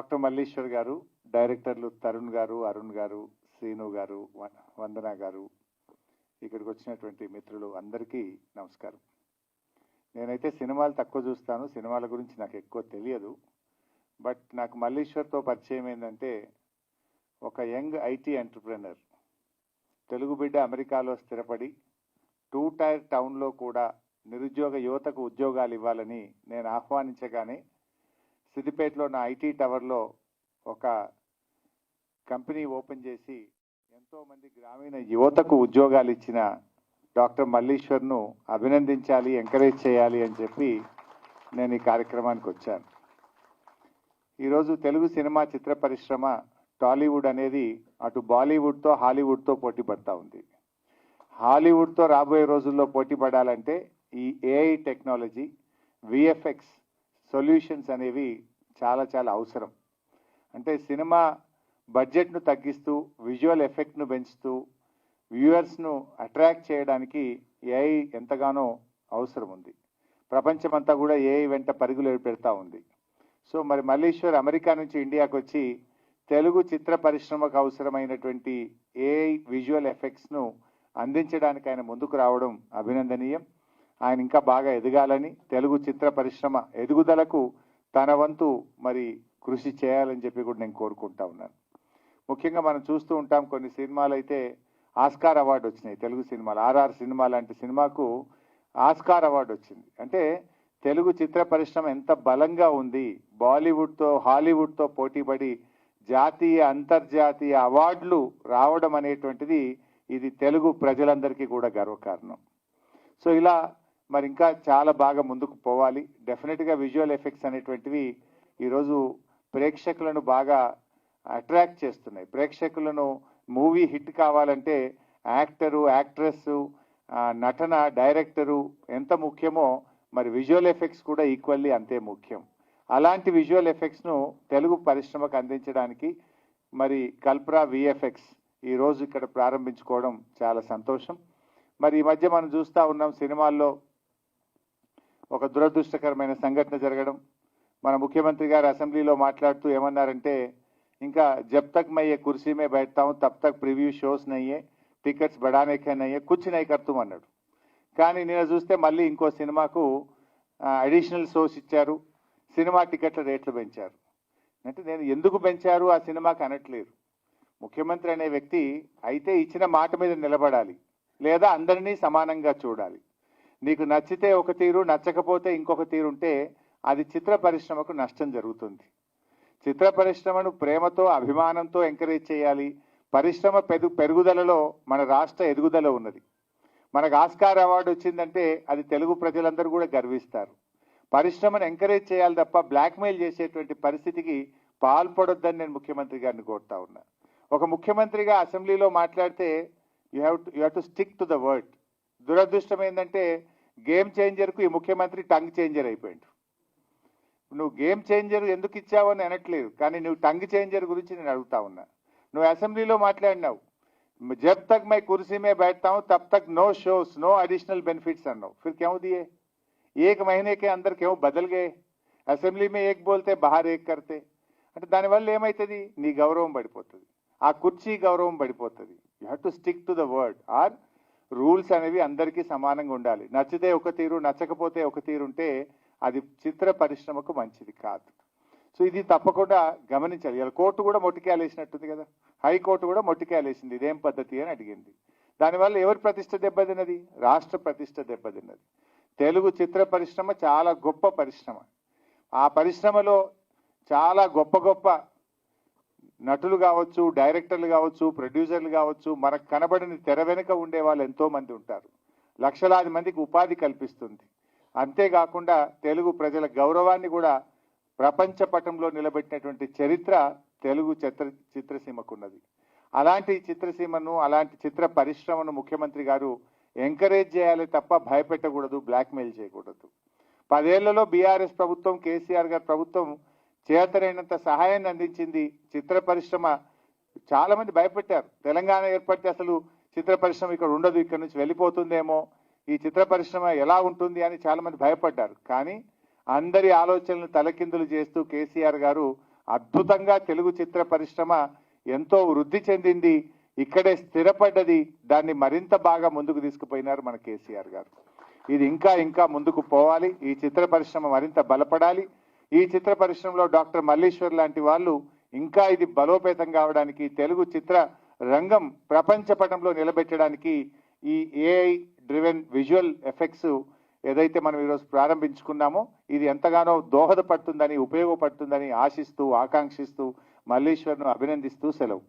Doctor Malleshwar గారు డైరెక్టర్లు తరుణ్ గారు అరుణ్ గారు శ్రీను గారు వందన గారు ఇక్కడికి వచ్చినటువంటి మిత్రులు అందరికీ నమస్కారం. నేనైతే సినిమాలు తక్కువ చూస్తాను. సినిమాల గురించి నాకు ఎక్కువ తెలియదు. బట్ నాకు మల్లీశ్వర్తో పరిచయం ఏంటంటే ఒక యంగ్ ఐటీ ఎంటర్ప్రెనర్. తెలుగు బిడ్డ అమెరికాలో స్థిరపడి టూ టైర్ టౌన్లో కూడా నిరుద్యోగ యువతకు ఉద్యోగాలు ఇవ్వాలని నేను ఆహ్వానించగానే సిద్దిపేటలో నా ఐటీ టవర్లో ఒక కంపెనీ ఓపెన్ చేసి ఎంతోమంది గ్రామీణ యువతకు ఉద్యోగాలు ఇచ్చిన డాక్టర్ మల్లీశ్వర్ను అభినందించాలి ఎంకరేజ్ చేయాలి అని చెప్పి నేను ఈ కార్యక్రమానికి వచ్చాను. ఈరోజు తెలుగు సినిమా చిత్ర పరిశ్రమ టాలీవుడ్ అనేది అటు బాలీవుడ్తో హాలీవుడ్తో పోటీ పడతా ఉంది. హాలీవుడ్తో రాబోయే రోజుల్లో పోటీ పడాలంటే ఈ ఏఐ టెక్నాలజీ విఎఫ్ఎక్స్ సొల్యూషన్స్ అనేవి చాలా చాలా అవసరం. అంటే సినిమా బడ్జెట్ను తగ్గిస్తూ విజువల్ ఎఫెక్ట్ను పెంచుతూ వ్యూవర్స్ను అట్రాక్ట్ చేయడానికి ఏఐ ఎంతగానో అవసరం ఉంది ప్రపంచమంతా కూడా ఏఐ వెంట పరుగులు పెడతా ఉంది. సో మరి మల్లీశ్వర్ అమెరికా నుంచి ఇండియాకు వచ్చి తెలుగు చిత్ర పరిశ్రమకు అవసరమైనటువంటి ఏఐ విజువల్ ఎఫెక్ట్స్ను అందించడానికి ఆయన ముందుకు రావడం అభినందనీయం. ఆయన ఇంకా బాగా ఎదగాలని తెలుగు చిత్ర పరిశ్రమ ఎదుగుదలకు తన వంతు మరి కృషి చేయాలని చెప్పి కూడా నేను కోరుకుంటా ఉన్నాను. ముఖ్యంగా మనం చూస్తూ ఉంటాం కొన్ని సినిమాలు అయితే ఆస్కార్ అవార్డు వచ్చినాయి. తెలుగు సినిమాలు ఆర్ఆర్ సినిమా లాంటి సినిమాకు ఆస్కార్ అవార్డు వచ్చింది. అంటే తెలుగు చిత్ర పరిశ్రమ ఎంత బలంగా ఉంది బాలీవుడ్తో హాలీవుడ్తో పోటీపడి జాతీయ అంతర్జాతీయ అవార్డులు రావడం అనేటువంటిది ఇది తెలుగు ప్రజలందరికీ కూడా గర్వకారణం. సో ఇలా మరి ఇంకా చాలా బాగా ముందుకు పోవాలి. డెఫినెట్గా విజువల్ ఎఫెక్ట్స్ అనేటువంటివి ఈరోజు ప్రేక్షకులను బాగా అట్రాక్ట్ చేస్తున్నాయి. ప్రేక్షకులను మూవీ హిట్ కావాలంటే యాక్టరు యాక్ట్రెస్ నటన డైరెక్టరు ఎంత ముఖ్యమో మరి విజువల్ ఎఫెక్ట్స్ కూడా ఈక్వల్లీ అంతే ముఖ్యం. అలాంటి విజువల్ ఎఫెక్ట్స్ను తెలుగు పరిశ్రమకు అందించడానికి మరి కల్పరా విఎఫ్ఎక్స్ ఈ రోజు ఇక్కడ ప్రారంభించుకోవడం చాలా సంతోషం. మరి ఈ మధ్య మనం చూస్తూ ఉన్నాం సినిమాల్లో ఒక దురదృష్టకరమైన సంఘటన జరగడం. మన ముఖ్యమంత్రి గారు అసెంబ్లీలో మాట్లాడుతూ ఏమన్నారంటే ఇంకా జబ్ తక్ మయ్యే కుర్సీమే బయటతాము తప్ తక్ ప్రివ్యూ షోస్ నయ్యే టికెట్స్ బడానేకే నయ్యే కుచ్చి నై కర్తం అన్నాడు. కానీ నేను చూస్తే మళ్ళీ ఇంకో సినిమాకు అడిషనల్ షోస్ ఇచ్చారు. సినిమా టికెట్ల రేట్లు పెంచారు. అంటే నేను ఎందుకు పెంచారు? ఆ సినిమాకి అనట్లేదు. ముఖ్యమంత్రి అనే వ్యక్తి అయితే ఇచ్చిన మాట మీద నిలబడాలి. లేదా అందరినీ సమానంగా చూడాలి. నీకు నచ్చితే ఒక తీరు నచ్చకపోతే ఇంకొక తీరు ఉంటే అది చిత్ర పరిశ్రమకు నష్టం జరుగుతుంది. చిత్ర పరిశ్రమను ప్రేమతో అభిమానంతో ఎంకరేజ్ చేయాలి. పరిశ్రమ పెరు పెరుగుదలలో మన రాష్ట్ర ఎదుగుదల ఉన్నది. మనకు ఆస్కార్ అవార్డు వచ్చిందంటే అది తెలుగు ప్రజలందరూ కూడా గర్విస్తారు. పరిశ్రమను ఎంకరేజ్ చేయాలి తప్ప బ్లాక్మెయిల్ చేసేటువంటి పరిస్థితికి పాల్పడొద్దని నేను ముఖ్యమంత్రి గారిని కోరుతా ఉన్నా. ఒక ముఖ్యమంత్రిగా అసెంబ్లీలో మాట్లాడితే you have to you have to stick to the word. దురదృష్టం ఏంటంటే గేమ్ చేంజర్కు ఈ ముఖ్యమంత్రి టంగ్ చేంజర్ అయిపోయాడు నువ్వు గేమ్ చేంజర్ ఎందుకు ఇచ్చావు అని అనట్లేదు కానీ నువ్వు టంగ్ చేంజర్ గురించి నేను అడుగుతా ఉన్నా నువ్వు అసెంబ్లీలో మాట్లాడినావు జబ్ తక్ మై కుర్సీ మే बैठता हूं तब तक no shows no additional benefits అన్నావు फिर क्यों दिए एक महीने के अंदर क्यों बदल गए అసెంబ్లీ మే ఏక్ బోల్తే బహార్ ఏక్ కర్తే అంటే దానివల్ల ఏమవుతుంది నీ గౌరవం పడిపోతుంది ఆ కుర్చీ గౌరవం పడిపోతుంది you have to stick to the word or rules అనేవి అందరికీ సమానంగా ఉండాలి. నచ్చితే ఒక తీరు నచ్చకపోతే ఒక తీరు ఉంటే అది చిత్ర పరిశ్రమకు మంచిది కాదు. సో ఇది తప్పకుండా గమనించాలి. ఇలా కోర్టు కూడా మొట్టికేలేసినట్టుంది కదా. హైకోర్టు కూడా మొట్టికేలేసింది ఇదేం పద్ధతి అని అడిగింది. దానివల్ల ఎవరి ప్రతిష్ట దెబ్బతిన్నది? రాష్ట్ర ప్రతిష్ట దెబ్బతిన్నది. తెలుగు చిత్ర పరిశ్రమ చాలా గొప్ప పరిశ్రమ. ఆ పరిశ్రమలో చాలా గొప్ప గొప్ప నటులు కావచ్చు డైరెక్టర్లు కావచ్చు ప్రొడ్యూసర్లు కావచ్చు మనకు కనబడని తెర వెనుక ఉండే వాళ్ళు ఎంతో మంది ఉంటారు. లక్షలాది మందికి ఉపాధి కల్పిస్తుంది. అంతేకాకుండా తెలుగు ప్రజల గౌరవాన్ని కూడా ప్రపంచ పటంలో నిలబెట్టినటువంటి చరిత్ర తెలుగు చిత్ర చిత్రసీమకున్నది. అలాంటి చిత్రసీమను అలాంటి చిత్ర పరిశ్రమను ముఖ్యమంత్రి గారు ఎంకరేజ్ చేయాలి తప్ప భయపెట్టకూడదు బ్లాక్మెయిల్ చేయకూడదు. పదేళ్ళలో బీఆర్ఎస్ ప్రభుత్వం కేసీఆర్ గారి ప్రభుత్వం చేతనైనంత సహాయాన్ని అందించింది చిత్ర పరిశ్రమ. చాలా మంది భయపెట్టారు. తెలంగాణ ఏర్పడితే అసలు చిత్ర పరిశ్రమ ఇక్కడ ఉండదు ఇక్కడ నుంచి వెళ్ళిపోతుందేమో ఈ చిత్ర పరిశ్రమ ఎలా ఉంటుంది అని చాలా మంది భయపడ్డారు. కానీ అందరి ఆలోచనలను తలకిందులు చేస్తూ కేసీఆర్ గారు అద్భుతంగా తెలుగు చిత్ర పరిశ్రమ ఎంతో వృద్ధి చెందింది ఇక్కడే స్థిరపడ్డది దాన్ని మరింత బాగా ముందుకు తీసుకుపోయినారు మన కేసీఆర్ గారు. ఇది ఇంకా ఇంకా ముందుకు పోవాలి. ఈ చిత్ర పరిశ్రమ మరింత బలపడాలి. ఈ చిత్ర పరిశ్రమలో డాక్టర్ మల్లీశ్వర్ లాంటి వాళ్ళు ఇంకా ఇది బలోపేతం కావడానికి తెలుగు చిత్ర రంగం ప్రపంచ పటంలో నిలబెట్టడానికి ఈ ఏఐ డ్రివెన్ విజువల్ ఎఫెక్ట్స్ ఏదైతే మనం ఈరోజు ప్రారంభించుకున్నామో ఇది ఎంతగానో దోహదపడుతుందని ఉపయోగపడుతుందని ఆశిస్తూ ఆకాంక్షిస్తూ మల్లీశ్వర్ను అభినందిస్తూ సెలవు.